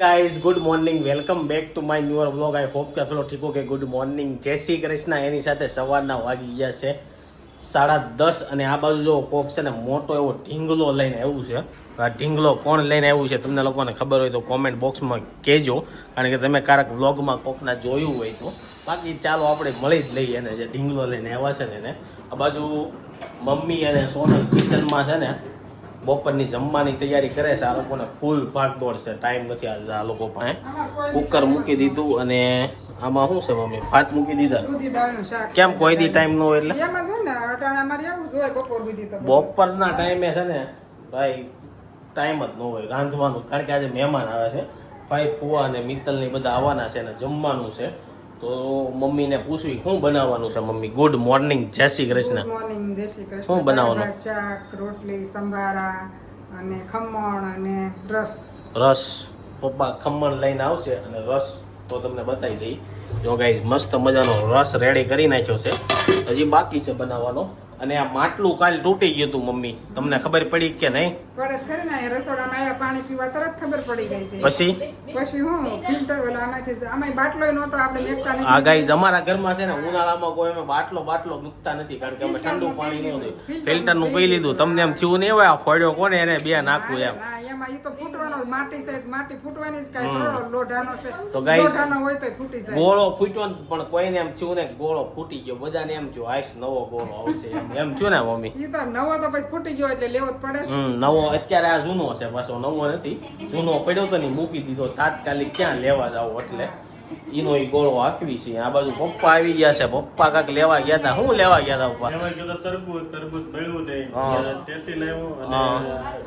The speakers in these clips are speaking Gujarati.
Guys good morning welcome back to my newer vlog I hope કે પેલો ઠીક કે ગુડ મોર્નિંગ જય શ્રી કૃષ્ણ. એની સાથે સવારના વાગી ગયા છે સાડા દસ અને આ બાજુ જો કોક છે ને મોટો એવો ઢીંગલો લઈને આવ્યું છે. આ ઢીંગલો કોણ લઈને આવ્યું છે તમને લોકોને ખબર હોય તો કોમેન્ટ બોક્સમાં કહેજો. કારણ કે તમે ક્યારેક વ્લોગમાં કોકના જોયું હોય તો. બાકી ચાલો આપણે મળી જ લઈએ એને જે ઢીંગલો લઈને આવ્યા છે ને આ બાજુ મમ્મી અને સોનલ કિચનમાં છે ને બપોરની જમવાની તૈયારી કરે છે આ લોકોને ફૂલ ભાગદોડ છે. ટાઈમ નથી આજે આ લોકો પાસે. કુકર મૂકી દીધું અને આમાં શું છે મમ્મી? ભાત મૂકી દીધા. કેમ કોઈ દી ટાઈમ ન હોય એટલે? બપોરના ટાઈમે છે ને ભાઈ ટાઈમ જ ન હોય. રાંધવાનું. કારણ કે આજે મહેમાન આવે છે. ભાઈ ફુવા અને મિત્તલ ને બધા આવવાના છે ને જમવાનું છે. તો મમ્મીને પૂછવી શું બનાવવાનું છે મમ્મી? ગુડ મોર્નિંગ જય શ્રી કૃષ્ણ. મોર્નિંગ જય શ્રી કૃષ્ણ. શું બનાવવાનું? ચાક રોટલી સંભારા અને ખમણ અને રસ. રસ. પપ્પા ખમણ લઈને આવશે અને રસ તો તમને બતાવી દઈ. જો ગાઈ મસ્ત મજાનો રસ રેડી કરી નાખ્યો છે. હજી બાકી છે બનાવવાનો. અને આ માટલું કાલ તૂટી ગયું હતું મમ્મી. તમને ખબર પડી કે નહીં? પડત ખરી ને એ રસોડામાં આવ્યા પાણી પીવા તરત ખબર પડી ગઈ હતી. પછી? પછી હું ફિલ્ટર ઓલા આમાંથી આમાં બાટલો નહોતો આપણે મેકતા આ ગાઈઝ અમારા ઘરમાં છે ને ઉનાળામાં કોઈ અમે બાટલો બાટલો મૂકતા નથી કારણ કે અમે ઠંડુ પાણી ન ફિલ્ટરનું પી લીધું. તમને એમ થયું નહીં હોય આ ફોડ્યો કોને એને બે નાખવું એમ. એમાં ઈ તો ફૂટવાનો માટી છે માટી ફૂટવાની જ કાંઈ થોડો લોઢાનો છે. તો લોઢાનો હોય તો ફૂટી જાય. ગોળો ફૂટ્યો પણ કોઈને એમ થયું ને ગોળો ફૂટી ગયો બધાને એમ થયું આઈસ નવો ગોળો આવશે એમ. એમ થયું ને મમ્મી? ઈ તો નવો તો પછી ફૂટી ગયો એટલે લેવો જ પડે. હમ નવો અત્યારે આ જૂનો છે પાછો, નવો નથી. જૂનો પડ્યો તો ને મૂકી દીધો, તાત્કાલિક ક્યાં લેવા જાવ એટલે? ઈનો ઈ ગોળો હાકવી છે. આ બાજુ પપ્પા આવી ગયા છે. પપ્પા કાક લેવા ગયા હતા શું લેવા ગયા હતા પપ્પા? એમાં કીધું તરબૂચ તરબૂચ મળ્યું નહીં ટેસ્ટી લાવ્યો અને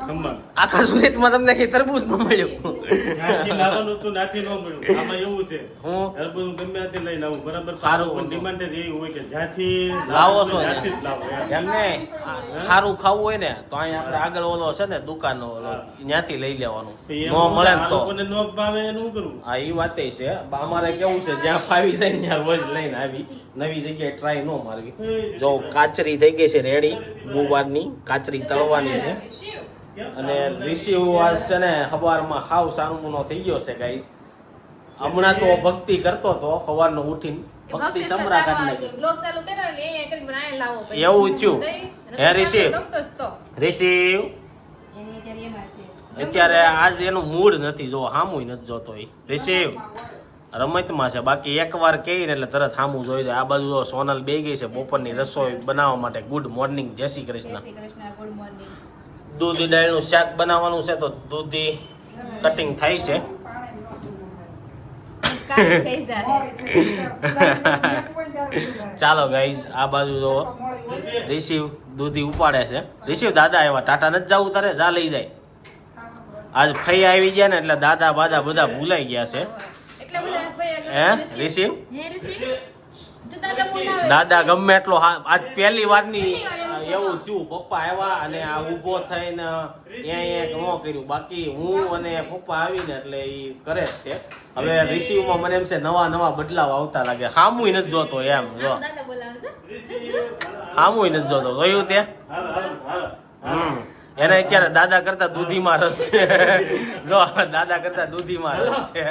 ખમણ. આખા સુરતમાં તમને કઈ તરબૂચ ન મળ્યું? ત્યાંથી લાવવાનું હતું ત્યાંથી ન મળ્યું. આમાં એવું છે. હું? તરબૂચ ગમે ત્યાંથી લઈને આવું. બરાબર? સારું. પણ ડિમાન્ડ જ એવી હોય કે જ્યાંથી લાવો છો ત્યાંથી જ લાવો એમને સારું ખાવું હોય ને તો અહીંયા આપણે આગળ ઓલો છે ને દુકાન ઓલો ત્યાંથી લઈ લેવાનું. નો મળે તો. ન ભાવે એનું શું કરવું હા એ વાત છે. અમારે કેવું છે? જ્યાં ફાવી જાય ત્યાં રોજ લઈને આવી. નવી જગ્યાએ ટ્રાય ન મારવી. જો કાચરી થઈ ગઈ છે રેડી ગુવારની કાચરી તળવાની છે. અને રિસીવ આજ છે ને સવારમાં હાવ સાનુમુનો થઈ ગયો છે ગાઈસ હમણાં તો ભક્તિ કરતો તો સવારનો ઉઠીને. ભક્તિ સમરા કાઢી નાખી. એવું થયું? હે, રિસીવ રિસીવ અત્યારે આજ એનું મૂડ નથી જો હામુય નથી જોતો એ. રિસીવ રમતમાં છે. બાકી એકવાર કહી ને એટલે તરત હામું જોઈ દે. આ બાજુ સોનલ બે ગઈ છે બપોરની રસોઈ બનાવવા માટે. ગુડ મોર્નિંગ જય શ્રી કૃષ્ણ. દૂધી દાળનું શાક બનાવવાનું છે તો દૂધી કટિંગ થાય છે. ચાલો ગાઈઝ આ બાજુ જો રિસીવ દૂધી ઉપાડે છે. રિસીવ દાદા આવ્યા. ટાટા નથી જવું તારે જા લઈ જાય. આજ ફઈ આવી ગયા ને એટલે દાદા બાદા બધા ભૂલાઈ ગયા છે. હે? રિસીવ દાદા ગમે એટલો હા આજ પહેલી વારની વાર એવું એવું થયું પપ્પા આવ્યા અને આ ઊભો થઈને ત્યાં ન કર્યું. બાકી હું અને પપ્પા આવીને એટલે એ કરે જ છે. હવે રિસીવમાં મને એમ છે નવા નવા બદલાવ આવતા લાગે. હામુય નથી જોતો એમ જો. હામુય નથી જોતો. કયું તે? એને અત્યારે દાદા કરતા દૂધીમાં રસ છે. જો દાદા કરતા દૂધીમાં રસ છે.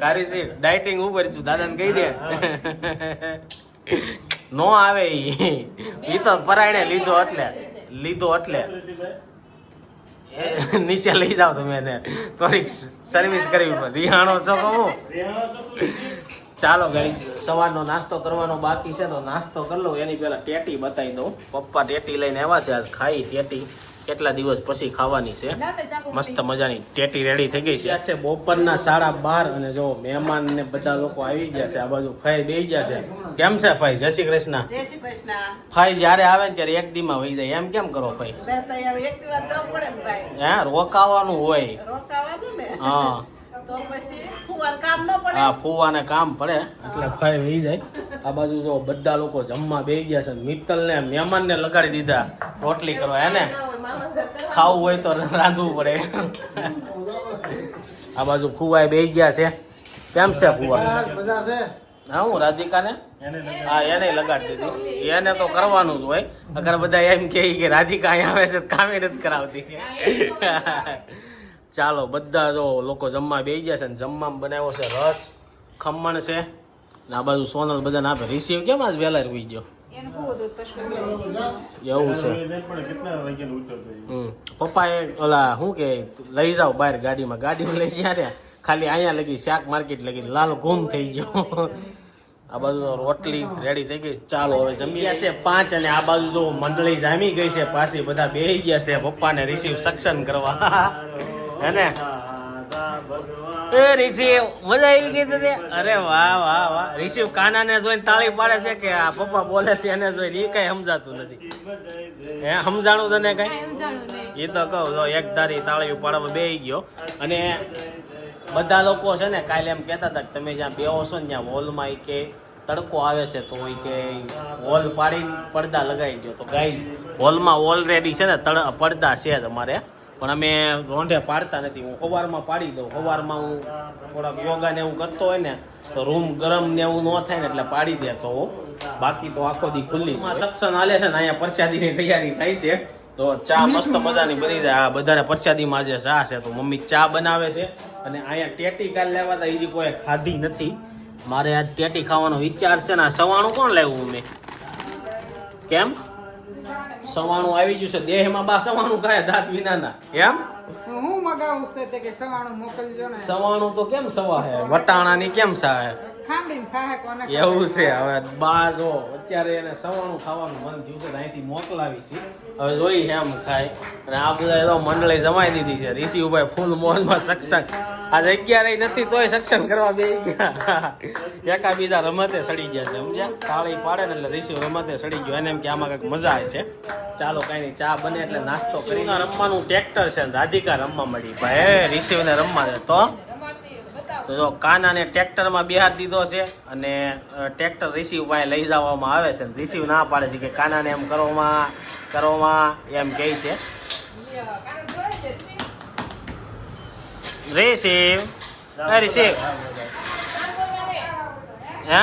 કારી સી ડાયટિંગ ઉપર છું. દાદાને કહી દે. નો આવે ઈ. તો પરાયણે લીધો એટલે. લીધો એટલે. નીચે લઈ જાવ તમે એને. થોડીક સર્વિસ કરવી પડે. રિહાણો છો કહું? ચાલો ગાઈ સવારનો નાસ્તો કરવાનો બાકી છે તો નાસ્તો કરી લઉં. એની પહેલા ટેટી બતાવી દઉં. પપ્પા ટેટી લઈને આવ્યા છે આજ ખાઈ ટેટી. કેટલા દિવસ પછી ખાવાની છે? મસ્ત મજાની ટેટી રેડી થઈ ગઈ છે. છે બપોરના સાડા બાર અને જો મહેમાન ને બધા લોકો આવી ગયા છે. આ બાજુ ફાઈ બે ગયા છે. કેમ છે ફાઈ? જય શ્રી કૃષ્ણ. જય શ્રી કૃષ્ણ. ફાઈ જ્યારે આવે ને ત્યારે એક દીમાં વહી જાય. એમ કેમ કરો ફાઈ? રહેતા હવે એક દિવસ જવું પડે ને ભાઈ. હે રોકાવાનું હોય. હા. તો પછી ફુવાર કામ ન પડે. હા ફૂવાને કામ પડે. એટલે ફાઈ વહી જાય. આ બાજુ જો બધા લોકો જમવા બેસી ગયા છે મિત્તલ ને મહેમાન લગાડી દીધા. રોટલી કરવા હે ને? ખાવું હોય તો રાંધવું પડે. આ બાજુ ફુવાએ બેસી ગયા છે. કેમ છે ફુવા? હા હું રાધિકાને? ને હા એને લગાડી દીધી. એને તો કરવાનું જ હોય. અગર બધા એમ કે રાધિકા અહીંયા આવે છે કામે નથી કરાવતી. ચાલો બધા જો લોકો જમવા બેસી ગયા છે ને જમવામાં બનાવ્યો છે રસ ખમણ છે. ને આ બાજુ સોનલ બધાને આપે. રિસીવ કેમ આજ વહેલા રૂઈ ગયો? એવું છે. પપ્પાએ ઓલા શું કે લઈ જાઓ બહાર ગાડીમાં. ગાડીમાં લઈ ગયા ત્યાં ખાલી અહીંયા લગી શાક માર્કેટ લગી લાલ ગુમ થઈ ગયો. આ બાજુ રોટલી રેડી થઈ ગઈ. ચાલો હવે જમી ગયા છે પાંચ અને આ બાજુ તો મંડળી જામી ગઈ છે. પાછી બધા બેસી ગયા છે. પપ્પાને રિસીવ સક્ષમ કરવા. હે ને? રિસીવ મજા આવી ગઈ તને અરે વાહ વાહ વાહ. રિસીવ કાનાને જોઈને તાળી પાડે છે કે આ પપ્પા બોલે છે એને જોઈને? એ કઈ સમજાતું નથી. હે સમજાણું તને કઈ? સમજાણું એ તો કહું જો એક ધારી તાળી પાડવા બેહી ગયો. અને બધા લોકો છે ને કાલે એમ કહેતા હતા કે તમે જ્યાં બેહો છો ને ત્યાં હોલમાં એ કે તડકો આવે છે તો એ કે હોલ પાડીને પડદા લગાવી દો તો ગાઈઝ હોલમાં ઓલરેડી છે ને તડ પડદા છે તમારે. પણ અમે રોંઢે પાડતા નથી. હું સવારમાં પાડી દઉં. સવારમાં હું થોડાક યોગા ને એવું કરતો હોય ને, તો રૂમ ગરમ ને એવું ન થાય ને એટલે પાડી દેતો હું. બાકી તો આખો દી ખુલ્લી. સક્ષન હાલે છે ને, અહીંયા પ્રસાદીની તૈયારી થાય છે. તો ચા મસ્ત મજાની બની જાય. આ બધાને પ્રસાદીમાં જે ચા છે તો મમ્મી ચા બનાવે છે. અને અહીંયા ટેટી કાલ લેવા તા હજી કોઈ ખાધી નથી. મારે આજ ટેટી ખાવાનો વિચાર છે ને સવાણું કોણ લેવું મેં કેમ? સવાણું આવી ગયું છે. દેહમાં બા સવાણું ખાય દાંત વિનાના. એમ? હું મગાવું છે કે સવાણું મોકલજો ને? સવાણું તો કેમ સવા હે વટાણાની કેમ સા હે એવું છે હવે બા જો અત્યારે એને સવાણું ખાવાનું મન થયું છે અહીંથી મોકલાવી છે. હવે જોઈ એમ ખાય. અને આ બધા તો મંડળી જમાઈ દીધી છે. ઋષિભાઈ ફૂલ મોજમાં સક્ષમ આજે અગિયાર નથી તોય સક્ષમ કરવા બે ગયા. એકા બીજા રમતે સડી ગયા છે સમજ્યા? તાળી પાડે ને એટલે ઋષિ રમતે સડી ગયો. એને એમ કે આમાં કંઈક મજા આવે છે. ચાલો કઈ નહીં ચા બને એટલે નાસ્તો કરીને રમવાનું ટ્રેક્ટર છે રાધિકા રમવા મળી ભાઈ ઋષિને રમવા દે તો. તો જો કાનાને ટ્રેક્ટરમાં બિહાર દીધો છે અને ટ્રેક્ટર રિસીવ પાસે લઈ જવામાં આવે છે રિસીવ ના પાડે છે કે કાનાને એમ કરવામાં કરવામાં એમ કહે છે. રિસીવ રિસીવ હે?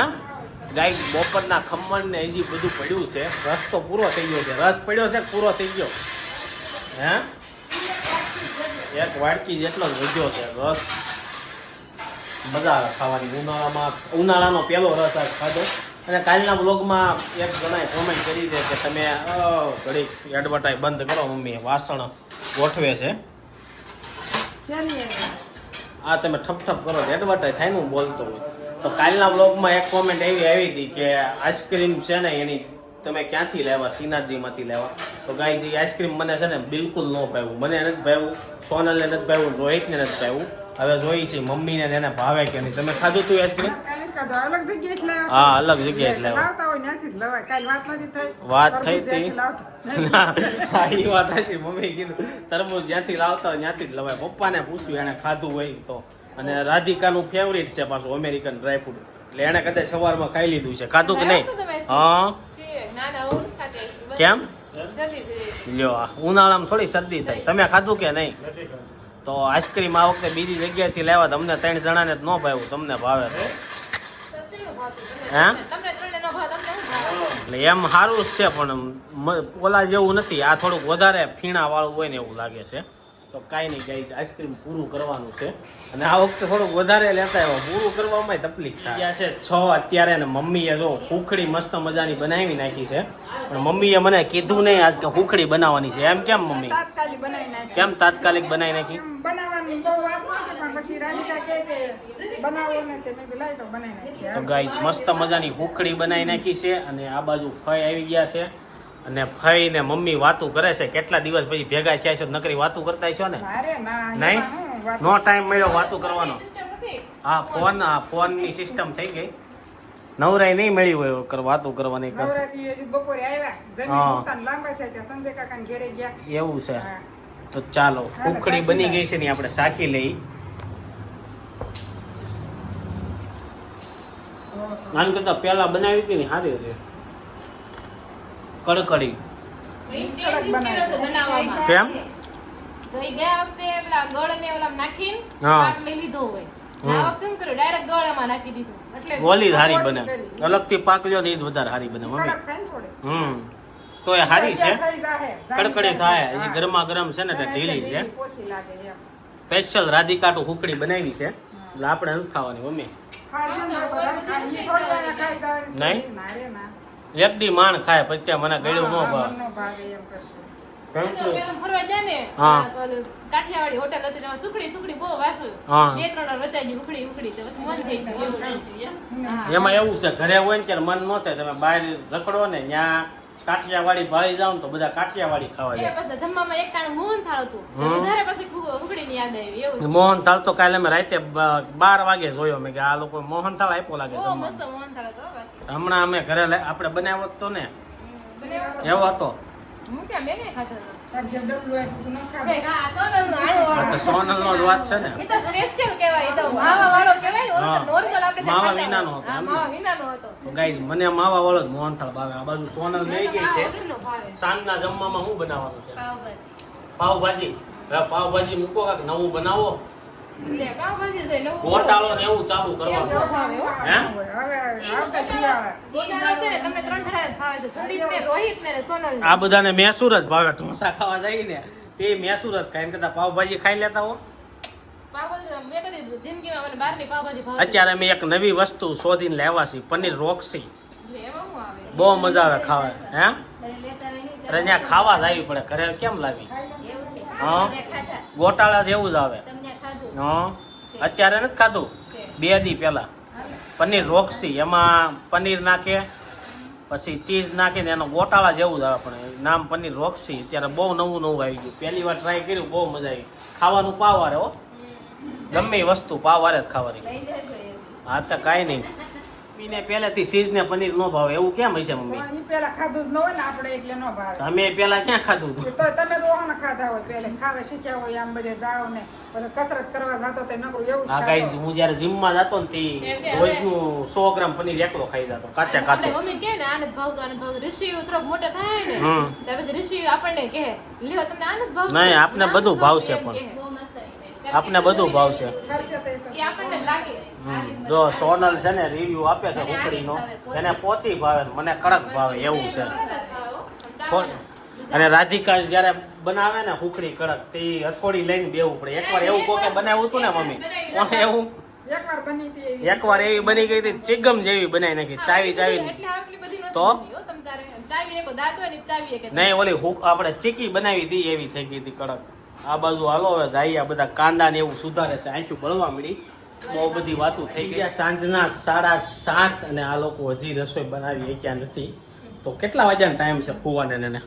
ગાય બપોરના ખમણ ને હજી બધું પડ્યું છે. રસ તો પૂરો થઈ ગયો છે. રસ પડ્યો છે પૂરો થઈ ગયો? હે? એક વાડકી જેટલો જ વધ્યો છે. રસ મજા આવે ખાવાની. ઉનાળામાં ઉનાળાનો પહેલો રસ આજ ખાધો. અને કાલના બ્લોગમાં એક જણાએ કોમેન્ટ કરી છે કે તમે ઘડી ઘડીક એડવર્ટાઈઝ બંધ કરો મમ્મી. વાસણ ગોઠવે છે. આ તમે ઠપ ઠપ કરો એડવર્ટાઈઝ થાય ને હું બોલતો હોય. તો કાલના બ્લોગમાં એક કોમેન્ટ એવી આવી હતી કે આઈસ્ક્રીમ છે ને એની તમે ક્યાંથી લેવા? શ્રીનાથજીમાંથી લેવા. તો ગાયજી આઈસ્ક્રીમ મને છે ને બિલકુલ ન ભાવ્યું. મને નથી ભાવ્યું. સોનલને નથી ભાવ્યું રોહિતને નથી ભાવ્યું. હવે જોઈ છે મમ્મી ને એને ભાવે કે નહીં. તમે ખાધું તું આઈસ્ક્રીમ અલગ જગ્યાએ હા અલગ જગ્યાએ લાવતા હોય લવાય. કાલ વાત નથી થઈ. વાત થઈ હતી. લાવતા. હા એ વાત હશે. મમ્મી કીધું તરબૂચ જ્યાંથી લાવતા હોય ત્યાંથી જ લવાય. પપ્પાને પૂછ્યું એને ખાધું હોય તો. અને રાધિકાનું ફેવરિટ છે પાછું અમેરિકન ડ્રાયફ્રૂટ એટલે એને કદાચ સવારમાં ખાઈ લીધું છે. ખાધું કે નહીં? હા છે ના ના હું. ખાતી આવીશ. કેમ. લ્યો ઉનાળામાં થોડી શરદી થાય. તમે ખાધું કે નહીં? તો આઈસ્ક્રીમ આ વખતે બીજી જગ્યાએથી લેવા તમને ત્રણ જણાને જ ન ભાવ્યું, તમને ભાવે તમને? હે? એટલે એમ સારું જ છે, પણ ઓલા જેવું નથી આ થોડુંક વધારે ફીણા વાળું હોય ને એવું લાગે છે તો કાંઈ નહીં ગાઈસ આઈસ્ક્રીમ પૂરું કરવાનું છે. અને આ વખતે થોડુંક વધારે લેતા આવ્યો. પૂરું કરવામાં તકલીફ થાય. છે. છ અત્યારે ને મમ્મીએ જો હુખડી મસ્ત મજાની બનાવી નાખી છે. પણ મમ્મીએ મને કીધું નહીં આજ કે હુખડી બનાવવાની છે. એમ કેમ મમ્મી? તાત્કાલિક બનાવી નાખી. કેમ તાત્કાલિક બનાવી નાખી? તે. મેં કીધું લાય તો બનાવી નાખી તો ગાઈસ મસ્ત મજાની હુખડી બનાવી નાખી છે અને આ બાજુ ફઈ આવી ગયા છે. અને ફઈ ને મમ્મી વાતું કરે છે કેટલા દિવસ પછી ભેગા થયા છે નકરી વાતું કરતા છો ને? નહીં? નો ટાઈમ મળ્યો વાતું કરવાનો. હા ફોન હા ફોનની ફોનની સિસ્ટમ થઈ ગઈ. નવરાય નહીં મળી હોય કર વાતું કરવાની કર નવરાત્રી બપોરે આવ્યા. જમીન હા. લાંબા થયા ત્યાં સંજય કાકાને ઘેરે ગયા. એવું છે. તો ચાલો ઉખડી બની ગઈ છે ને આપણે સાખી લઈ. આન કરતા પેલા બનાવી હતી ને સારી હતી. કડકડી. કેમ? ગઈ ગયા વખતે પેલા ગળ ને ઓલા નાખીને હા. પાક લઈ લીધો હોય. આ વખતે શું કર્યું ડાયરેક્ટ ગળ નાખી દીધું. એટલે ઓલી હારી બને. અલગથી પાક લ્યો ને એ જ વધારે સારી બને મમ્મી. હમ. તો એ સારી છે. કડકડી થાય. હજી ગરમા ગરમ છે ને એટલે ઢીલી છે. સ્પેશિયલ રાધિકા એમ. હુકડી બનાવી છે. એટલે આપણે નથી ખાવાની મમ્મી. નહીં? એક દી માણ ખાય પછી મને ગળ્યું ન ભાવે. એમ કરશે. એમાં એવું છે ઘરે હોય ને ત્યારે મન ન થાય તમે બહાર રખડો ને ત્યાં કાઠિયાવાડી ભાળી જાવ તો બધા કાઠિયાવાડી ખાવા જાય. જમવામાં એક ટાણું મોહન થાળ હતું. તો વધારે પછી ઉખડીની યાદ આવી એવું મોહન થાળ તો કાલે અમે રાતે બ- બાર વાગે જોયો. મેં કે આ લોકો મોહન થાળ આપ્યો લાગે છે હમણાં અમે ઘરે આપણે બનાવ્યો તો ને. એવો હતો. હું ક્યાં મેં ખાતો ન વાત છે ને. માવા ને. હતો. ગાઈઝ મને માવા વાળો જ મોહનથાળ ભાવે. આ બાજુ સોનલ મેં ગઈ છે. સાંજના જમવામાં શું બનાવવાનું છે? પાવભાજી. હવે પાવભાજી મૂકો કાંઈક નવું બનાવો. ગોટાળો ને એવું ચાલુ કરવાનું. હો. આ બધાને મેસૂર જ ભાવે ઢોસા ખાવા જાય ને તે મેસૂર જ ખાય. એમ કરતા પાવભાજી ખાઈ લેતા હો. અત્યારે અમે એક નવી વસ્તુ શોધીને લેવા છીએ પનીર રોક્સી? બહુ મજા આવે ખાવા હે? રજા ખાવા જ આવી પડે ઘરે કેમ લાવી? હા? ગોટાળા જેવું જ આવે. હા? અત્યારે નથી ખાધું? બે દી પહેલાં. પનીર રોક્સી. એમાં પનીર નાખે પછી ચીઝ નાખીને એનો ગોટાળા જેવું જ આવે. પણ નામ પનીર રોકસી. અત્યારે બહુ નવું નવું આવી ગયું. પહેલી વાર ટ્રાય કર્યું બહુ મજા આવી. ખાવાનું પાવારે હો. ગમે વસ્તુ પાવારે જ ખાવાની. હા તો કાંઈ નહીં. પીને પહેલેથી સીઝ ને પનીર નો ભાવે. એવું કેમ હશે મમ્મી? પેલા ખાધું જ ન હોય ને આપણે એટલે નો ભાવે. તમે પેલા ક્યાં ખાધું તો તમે ઓહને ખાધા હોય પેલે. ખાવે શીખ્યા હોય આમ બધે જાઓ ને. કસરત કરવા જાતો તે નકરું એવું હા ગાઈઝ હું જ્યારે જીમમાં જતો ને તે રોજનું સો ગ્રામ પનીર એકલો ખાઈ જતો કાચા આપણે મમ્મી કે ને આનંદ ભાવતું, આને જ ઋષિ ઉતરો મોટો થાય ને ત્યારે પછી ઋષિ આપણને કહે લ્યો તમને આનંદ ભાવ ભાવતું? નહીં, આપને બધું ભાવશે પણ. આપને બધું ભાવશે. જો સોનલ છે ને રિવ્યુ આપે છે ઉકળીનો એને પોચી. ભાવે મને કડક ભાવે એવું છે. થોડ- અને રાધિકા જ્યારે બનાવે ને હુકડી કડક તે હથોડી લઈને બેવું પડે. એકવાર એવું કોકે બનાવ્યું હતું ને મમ્મી? કોને એવું? એકવાર એવી. બની ગઈ હતી ચિગમ જેવી બનાવી નાખી ચાવી ચાવી તો? નહીં ઓલી હુક આપણે ચીકી બનાવી હતી એવી થઈ ગઈ હતી કડક. આ બાજુ હાલો હવે જાય આ બધા કાંદા ને એવું સુધારે છે. આંચું બળવા મળી બહુ બધી વાતો થઈ ગઈ. સાંજના સાડા સાત અને આ લોકો હજી રસોઈ બનાવી શક્યા નથી. તો કેટલા વાગ્યાનો ટાઈમ છે ફુવાને ને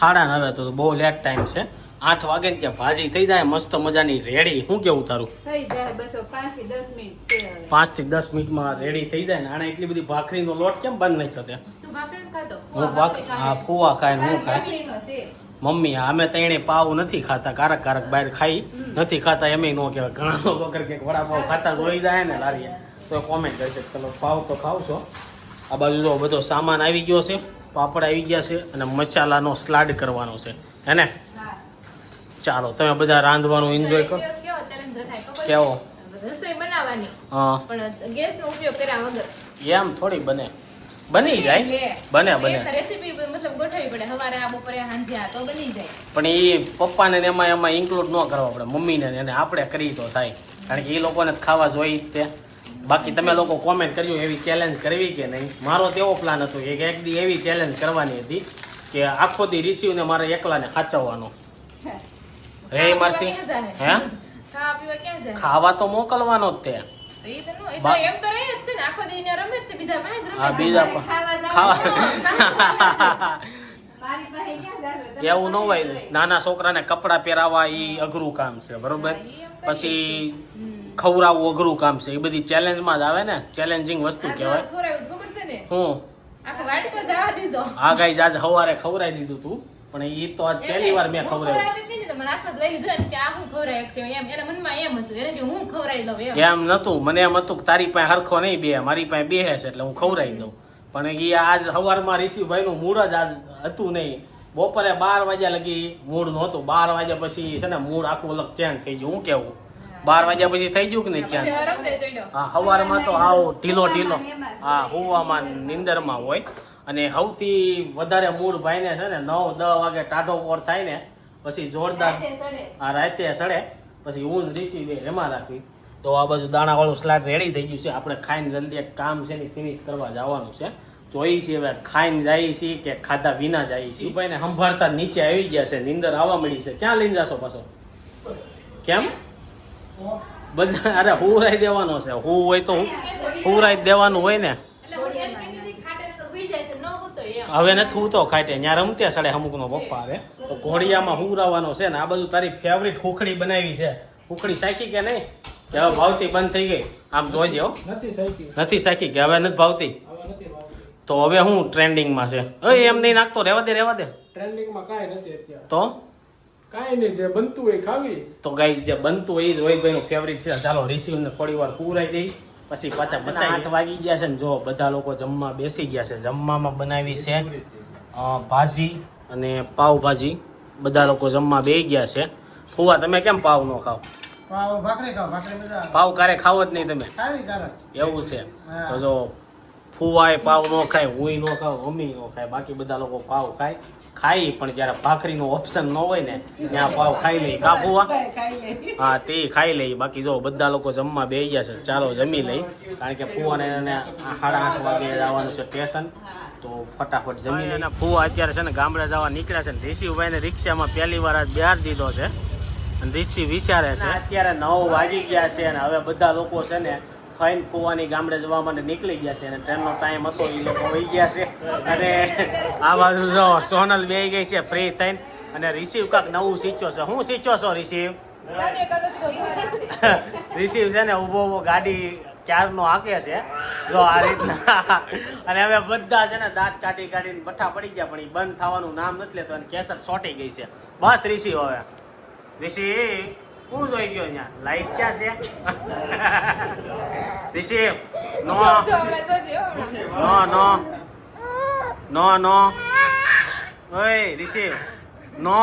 સાડા નવે. તો બહુ લેટ ટાઈમ છે. આઠ વાગે ને ત્યાં ભાજી થઈ જાય મસ્ત મજાની રેડી. શું કેવું તારું? થઈ જાય બસો પાંચથી દસ મિનિટ છે હવે. પાંચથી દસ મિનિટમાં રેડી થઈ જાય ને આને એટલી બધી ભાખરીનો લોટ કેમ બંધ નહીં થયો ત્યાં તું ભાખરી હું ભાખ હા ફુવા ખાય ને હું ખાય. મમ્મી અમે તો એને પાવ નથી ખાતા કારક કારક બહાર ખાઈ નથી ખાતા. એમ નો કહેવાય. ઘણા લોકો કે વડાપાવ ખાતા જોઈ જાય ને લારીએ. તો કોમેન્ટ કરશે ચલો પાવ તો ખાવશો આ બાજુ જો બધો સામાન આવી ગયો છે પાપડ આવી ગયા છે અને મસાલાનો સ્લાડ કરવાનો છે. હે ને? ચાલો તમે બધા રાંધવાનું એન્જોય કરો. છે? કેવો? રસોઈ બનાવવાની. હા. પણ ગેસનો ઉપયોગ કર્યા વગર. એમ થોડી બને. બની જાય? બને બને રેસીપી મતલબ ગોઠવવી પડે. સવારે આ બપોરે સાંજે આ તો બની જાય. પણ એ પપ્પાને ને એમાં એમાં ઇન્ક્લુડ ન કરવા પડે. મમ્મીને ને એને. આપણે કરી તો થાય. કારણ કે એ લોકોને ખાવા જોઈ જ તે. બાકી તમે લોકો કોમેન્ટ કર્યું એવી ચેલેન્જ કરવી કે નહીં. મારો તેવો પ્લાન હતો કે એક દી એવી ચેલેન્જ કરવાની હતી કે આખો દી રિસીવને મારે એકલાને ખાચવવાનો. રે મારથી. હે? ખાવા તો મોકલવાનો જ તે. એ તો નો- એ તો બા- એમ તો રહે જ છે ને. આખો દી અહીંયા રમે જ છે બીજા પાસે જ રમે આ છે. બીજા મારે ખાવા જાવું ખાવા મારી પાસે ક્યાં જાશો? તમે એવું ન હોય. નાના છોકરાને કપડાં પહેરાવા એ અઘરું કામ છે બરોબર? પછી ખવડાવવું અઘરું કામ છે. એ બધી ચેલેન્જમાં જ આવે ને. ચેલેન્જિંગ વસ્તુ કહેવાય. હું? આગાઈ વાટકો જવા ગાઈ આજ સવારે ખવડાવી દીધું તું. પણ એ તો આજ પહેલી વાર મેં ખવડાવ્યું. હતી ને તો મને લઈ લીધું એમ કે આ હું ખવડાવી છે એમ. એના મનમાં એમ હતું. એને કે હું ખવડાવી લઉં એમ. એમ નતું. મને એમ હતું કે તારી પાસે હરખો નહીં બે. મારી પાસે બે હશે એટલે હું ખવડાવી દઉં. પણ એ આજ સવારમાં ઋષિભાઈ નું મૂળ જ આજ હતું નહીં. બપોરે બાર વાગ્યા લગી મૂળ નહોતું. બાર વાગ્યા પછી છે ને મૂળ આખું અલગ ચેન્જ થઈ ગયું. હું કેવું? બાર વાગ્યા પછી થઈ ગયું કે નહીં ચેન્જ હા સવારમાં તો આવો ઢીલો ઢીલો. હા હોવામાં નિંદરમાં હોય. અને સૌથી વધારે મૂળ ભાઈને છે ને નવ દસ વાગે ટાઢો પોર થાય ને પછી જોરદાર આ રાતે સડે પછી ઊંઘ રીસી દે એમાં રાખવી. તો આ બાજુ દાણાવાળું સ્લાટ રેડી થઈ ગયું છે. આપણે ખાઈને જલ્દી એક કામ છે ને ફિનિશ કરવા જવાનું છે. જોઈ છીએ હવે ખાઈને જઈએ છીએ કે ખાધા વિના જઈએ છીએ ભાઈને સંભાળતા નીચે આવી ગયા છે. નીંદર આવવા મળી છે. ક્યાં લઈને જાશો પાછો? કેમ? બધા અરે હું રાઈ દેવાનો છે. હું હોય તો હુરાઈ જ દેવાનું હોય ને એટલે હું એમ કહેતી હતી, ખાટે તો હુઈ જાય છે, ન હુતો એમ. હવે નથી હું તો ખાટે ત્યાં રમત્યા સડે અમુકનો પપ્પા આવે. તો ઘોડિયામાં હુરાવાનો છે ને આ બધું તારી ફેવરિટ હુખડી બનાવી છે. હુખડી સાચી કે નહીં? કે હવે ભાવતી બંધ થઈ ગઈ? આમ જોઈજે હો. નથી સાચી કે હવે નથી ભાવતી? તો હવે હું ટ્રેન્ડિંગમાં છે. એ એમ નહીં નાખતો રહેવા દે રહેવા દે. ટ્રેન્ડિંગમાં કાંઈ નથી અત્યારે. તો? કાંઈ નહીં છે બનતું હોય ખાવી. તો ગાઈઝ જે બનતું હોય એ જ રોહિતભાઈનું ફેવરિટ છે. ચાલો રિસીવને થોડી વાર પૂરાઈ દઈ. પછી પાછા પચાસ આઠ વાગી ગયા છે ને જો બધા લોકો જમવા બેસી ગયા છે. જમવામાં બનાવી છે ભાજી અને પાવભાજી બધા લોકો જમવા બેસી ગયા છે. ફુવા તમે કેમ પાવ ન ખાવ? પાવ ભાખરી ખાવ ભાખરી. પાવ કારે ખાવ જ નહીં તમે? એવું છે. તો જો ફુવાય પાવ ન ખાય હુંય ન ખાવ અમી ન ખાય બાકી બધા લોકો પાવ ખાય ખાય પણ જ્યારે ભાખરીનો ઓપ્શન ન હોય ને ત્યાં પાવ ખાઈ લઈ કા ફુવા? હા તે ખાઈ લઈ બાકી જો બધા લોકો જમવા બે ગયા છે ચાલો જમી લઈ. કારણ કે ફુવાને એને સાડા આઠ વાગે જવાનું છે સ્ટેશન તો ફટાફટ જમી લઈને ફુવા અત્યારે છે ને ગામડે જવા નીકળ્યા છે ને ઋષિભાઈને રિક્ષામાં પહેલી વાર આજ બિહાર દીધો છે. અને ઋષિ વિચારે છે અત્યારે નવ વાગી ગયા છે અને હવે બધા લોકો છે ને ખાઈને કુવાની ગામડે જવા માટે નીકળી ગયા છે અને ટ્રેનનો ટાઈમ હતો એ લોકો વહી ગયા છે. અને આ બાજુ જો સોનલ બે ગઈ છે ફ્રી થઈને. અને રિસીવ કાંક નવું શીખ્યો છે. હું શીખ્યો છો રિસીવ રિસીવ છે ને ઊભો ઊભો ગાડી ક્યારનો હાકે છે. જો આ રીતના. અને હવે બધા છે ને દાંત કાઢી કાઢીને બઠા પડી ગયા, પણ એ બંધ થવાનું નામ નથી લેતો અને કેસર સોટી ગઈ છે. બસ રિસીવ હવે. રિસીવ હું જોઈ ગયો અહીંયા લાઈટ ક્યાં છે રિસીવ નો જો હમણાં જોજો, હમણાં. નો નો નો નો ઓય રિસીવ નો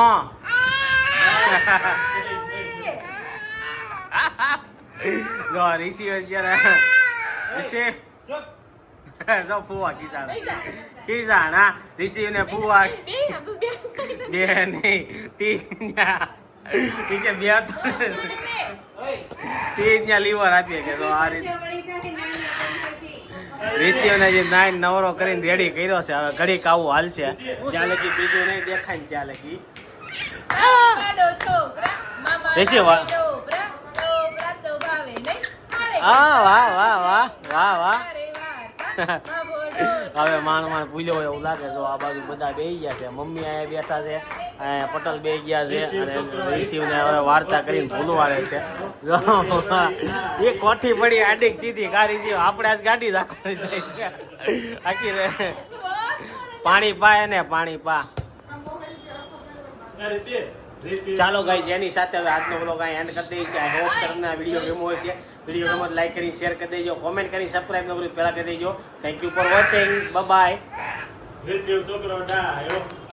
જો રિસીવ અત્યારે રિસીવ જો ફુવા કિસાણ પૈસા. કિસાણ હા રિસીવ ને ફુવા બે આમ તો બે બે નહીં તી ન્યા ઈ કે બે તો તી ન્યા લીવર આપીએ કે તો આ રીતે. રિસીવને જે નાઈન નવરો કરીને રેડી કર્યો છે હવે ઘડીક આવું હાલ છે જ્યાં લગી બીજું નહીં દેખાય ને ત્યાં લગી. પાડો વાહ વાહ વાહ વાહ. વાહ વાહ. હવે માણ માણ ભૂલ્યો હોય એવું લાગે જો આ બાજુ બધા બે ગયા છે. મમ્મી અહીંયા બેઠા છે અહીંયા પટેલ બે ગયા છે અને રિસીવને હવે વાર્તા કરીને ભૂલવાડે છે. જો એ કોઠી પડી આડીક સીધી કા રિસીવ આપણે આજ ગાડી રાખવાની થઈ છે. આખી રે. પાણી પા ને પાણી પા. ચાલો ગાઈ એની સાથે હવે આજનો બ્લોગ અહીં એન્ડ કરી દઈએ છીએ. આઈ હોપ તમને આ વીડિયો ગમ્યો હોય છે વીડિયો ગમો લાઈક કરી શેર કરી દેજો કોમેન્ટ કરી સબસ્ક્રાઇબ ન કર્યું પહેલા કરી દેજો. Thank you for watching bye છોકરો